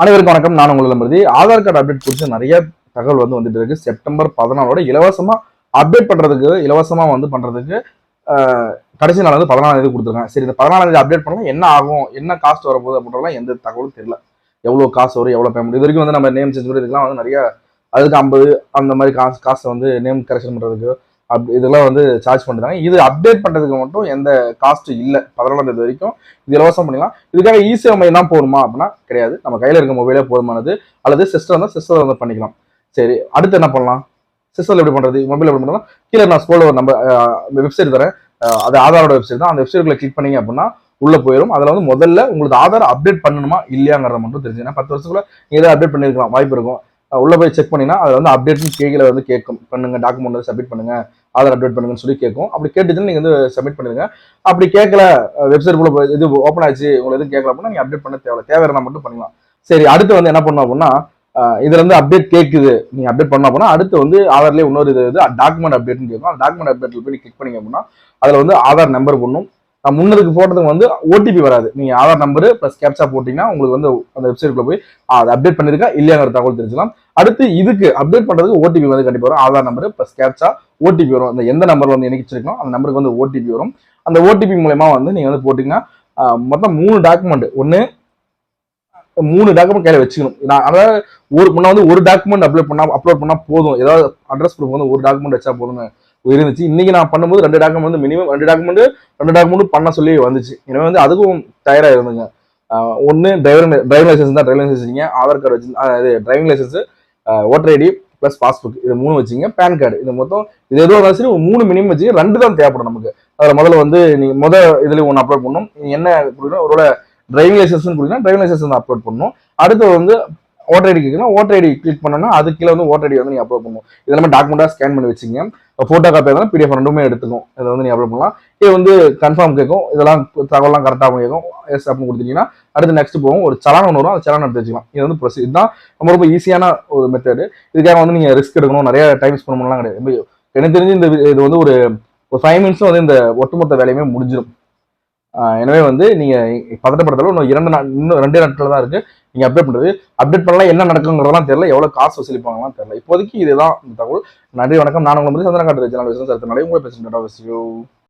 அனைவருக்கும் வணக்கம். நான் உங்களை நம்புறது ஆதார் கார்டு அப்டேட் குறித்து நிறைய தகவல் வந்து வந்துட்டு இருக்கு. செப்டம்பர் பதினாலோட இலவசமா அப்டேட் பண்றதுக்கு இலவசமா வந்து பண்றதுக்கு கடைசி நாள் வந்து பதினாலாம் தேதி கொடுத்துருக்காங்க. சரி இந்த பதினாலாம் தேதி அப்டேட் பண்ணலாம் என்ன ஆகும்? என்ன காஸ்ட் வரப்போகுது அப்படின்றலாம் எந்த தகவலும் தெரியல. எவ்வளோ காசு வரும்? எவ்வளோ பேமெண்ட் இது வரைக்கும் வந்து நம்ம நேம் சேஞ்ச் இதுக்கெல்லாம் வந்து நிறைய அதுக்கு ஐம்பது அந்த மாதிரி காசு காசை வந்து நேம் கரெக்ஷன் பண்ணுறதுக்கு அப் இதெல்லாம் வந்து சார்ஜ் பண்ணுறாங்க இது அப்டேட் பண்ணுறதுக்கு மட்டும் எந்த காஸ்ட் இல்லை. பதினொன்றாம் தேதி வரைக்கும் இது இலவசம் பண்ணிக்கலாம் இதுக்காக ஈஸியாக நம்ம தான் போகணுமா அப்படின்னா கிடையாது. நம்ம கையில் இருக்க மொபைலே போதுமானது. அல்லது சிஸ்டம் தான் சிஸ்டம் வந்து பண்ணிக்கலாம். சரி அடுத்து என்ன பண்ணலாம்? சிஸ்டத்தில் எப்படி பண்ணுறது மொபைல் எப்படி பண்ணலாம் கீழே நான் ஸ்கூலில் ஒரு நம்ம வெப்சைட் தரேன். அது ஆதாரோட வெப்சைட் தான். அந்த வெப்சைட்குள்ள கிளிக் பண்ணீங்க அப்படின்னா உள்ள போயிடும் அதில் வந்து முதல்ல உங்களுக்கு ஆதார் அப்டேட் பண்ணணுமா? இல்லையாங்கிறத மட்டும் தெரிஞ்சுன்னா பத்து வருஷத்துக்குள்ள நீங்கள் அப்டேட் பண்ணியிருக்கலாம். வாய்ப்பு இருக்கும். உள்ள போய் செக் பண்ணினா அதில் வந்து அப்டேட்னு கேட்கல வந்து கேட்கும். பண்ணுங்க டாக்குமெண்ட் வந்து சப்மிட் பண்ணுங்க ஆதார் அப்டேட் பண்ணுங்கன்னு சொல்லி கேட்கும். அப்படி கேட்டுச்சுன்னு நீங்க வந்து சப்மிட் பண்ணிருங்க அப்படி கேட்கல வெப்சைட் குள்ள இது ஓப்பன் ஆச்சு உங்களுக்கு எதுவும் கேட்கல அப்படின்னா நீங்க அப்டேட் பண்ண தேவை தேவை மட்டும் பண்ணலாம். சரி அடுத்து வந்து என்ன பண்ணணும் அப்படின்னா இதுல இருந்து அப்டேட் கேட்குது. நீங்க அப்டேட் பண்ண அப்படின்னா அடுத்து வந்து ஆதார்லேயே இன்னொரு இது டாக்குமெண்ட் அப்டேட்னு கேட்கும். அந்த டாக்குமெண்ட் அப்டேட்ல போய் கிளிக் பண்ணீங்க அப்படின்னா அதுல வந்து ஆதார் நம்பர் பண்ணும் முன்னதுக்கு போட்டதுக்கு வந்து ஓடிபி வராது. நீங்க ஆதார் நம்பர் ப்ளஸ் கேப்சா போட்டீங்கன்னா உங்களுக்கு வந்து அந்த வெப்சைட்குள்ள போய் அதை அது அப்டேட் பண்ணிருக்கா? இல்லையாங்கிற தகவல் தெரிஞ்சுக்கலாம். அடுத்து இதுக்கு அப்டேட் பண்றதுக்கு ஓடிபி வந்து கண்டிப்பா வரும். Aadhaar number plus captcha OTP வரும். அந்த எந்த நம்பர் வந்து எனக்கு அந்த நம்பருக்கு வந்து ஓடிபி வரும். அந்த ஓடிபி மூலயமா வந்து நீங்க வந்து போட்டீங்கன்னா மொத்தம் மூணு டாக்குமெண்ட் ஒன்னு மூணு டாக்குமெண்ட் கையில வச்சுக்கணும். நான் அதாவது ஒரு முன்ன வந்து ஒரு டாக்குமெண்ட் அப்லோட் பண்ணா அப்லோட் பண்ணா போதும். ஏதாவது அட்ரஸ் ப்ரூஃப் வந்து ஒரு டாக்குமெண்ட் வச்சா போதும்னு இருந்துச்சு இன்னைக்கு நான் பண்ணும்போது ரெண்டு டாக்குமெண்ட் வந்து மினிமம் ரெண்டு டாக்குமெண்ட் ரெண்டு டாக்குமெண்ட் பண்ண சொல்லி வந்துச்சு. எனவே வந்து அதுக்கும் தயாரா இருந்துங்க. ஒன்று டிரைவர் டிரைவிங் லைசன்ஸ் தான் டிரைவிங் லைசன்ஸ் வச்சிங்க ஆதார் கார்டு வச்சு அது இது driving licence voter ID plus passbook இது மூணு வச்சுங்க. பேன் கார்டு இது மொத்தம் இது எதுவும் இருந்தாலும் சரி மூணு மினிமம் வச்சுங்க. ரெண்டு தான் தேவைப்படும் நமக்கு. அதில் முதல்ல வந்து நீங்கள் முதல் இதுலேயும் ஒன்று அப்லோட் பண்ணணும். நீங்கள் என்ன கொடுக்கணும்? ஒருவேளை டிரைவிங் லைசன்ஸ் கொடுக்கணும் டிரைவிங் லைசன்ஸ் வந்து அப்லோட் பண்ணணும். அடுத்து வந்து ஓட்டர் ஐடி கேட்கணும். ஓட்டர் ஐடி கிளிக் பண்ணோம்னா அது கீழே வந்து ஓட்டர் ஐடி வந்து நீ அப்லோட் பண்ணுவோம் இதெல்லாம் டாக்குமெண்ட்டாக ஸ்கேன் பண்ணி வச்சுங்க ஃபோட்டோ காப்பி இருந்தாலும் பிடிஎஃப் ரெண்டுமே எடுத்துக்கும். இதை வந்து நீ அப்லோட் பண்ணலாம். இது வந்து கன்ஃபார்ம் கேட்கும். இதெல்லாம் தகவலாம் கரெக்டாக கேட்கும். எஸ் அப்படின்னு கொடுத்தீங்கன்னா அடுத்து நெக்ஸ்ட் போகும். ஒரு சலான் ஒன்று வரும். அந்த சலான் எடுத்து வச்சுக்கலாம். இது வந்து ப்ரொசீஜர் இதுதான் ரொம்ப ரொம்ப ஈஸியான ஒரு மெத்தடு இதுக்காக வந்து நீங்கள் ரிஸ்க் எடுக்கணும். நிறைய டைம் ஸ்பெண்ட் பண்ணலாம் கிடையாது. எனக்கு தெரிஞ்சு இந்த இது வந்து ஒரு ஒரு ஃபைவ் மினிட்ஸும் வந்து இந்த ஒட்டுமொத்த வேலையுமே முடிஞ்சிடும் எனவே வந்து நீங்கள் பதட்டப்படுத்தாலும் இன்னும் இரண்டு நாள் இன்னும் ரெண்டே நாட்கள் தான் இருக்குது நீங்கள் அப்டேட் பண்ணுறது அப்டேட் பண்ணலாம் என்ன நடக்குங்கிறதெல்லாம் தெரியல. எவ்வளோ காசு வசூலிப்பாங்கலாம் தெரியல. இப்போதைக்கு இதுதான் இந்த தகவல். நன்றி வணக்கம். நான் உங்களை வந்து சந்திரகாட்டு சேனல் விசேஷம் உங்களை பேசுகிறேன்